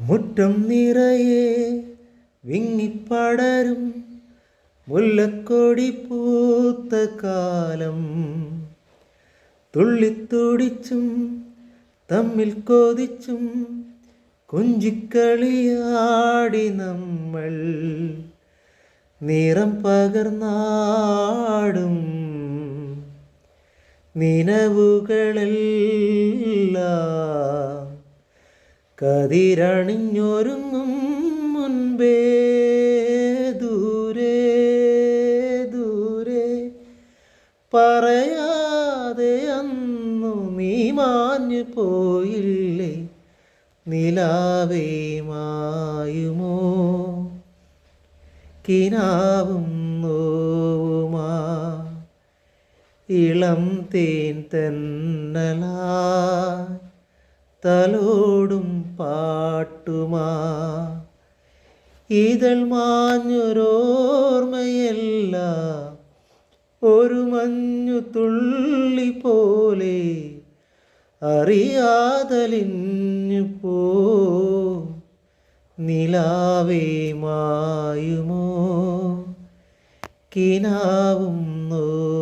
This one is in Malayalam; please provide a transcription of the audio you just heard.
മുറ്റം നിറയെ വിങ്ങിപ്പടരും മുല്ലക്കൊടി പൂത്ത കാലം. തുള്ളിത്തുടിച്ചും തമ്മിൽ കൊതിച്ചും കുഞ്ചിക്കളിയാടി നമ്മൾ. നിറം പകർന്നാടും നിലവുകളെല്ലാം കതിരണിഞ്ഞൊരുങ്ങും മുൻപേ. ദൂരെ ദൂരെ. പറയാതെ അന്നു നീ മാഞ്ഞു പോയില്ലേ? നിലാവേ മായുമോ? കിനാവും നോവുമാ? ഇളം തേൻ തന്നലാ? തലോടും പാട്ടുമാ. ഇതൾ മാഞ്ഞൊരോർമ്മയല്ല ഒരു മഞ്ഞു തുള്ളി പോലെ അറിയാതലിഞ്ഞു പോ. നിലാവേ മായുമോ? കിനാവും നോ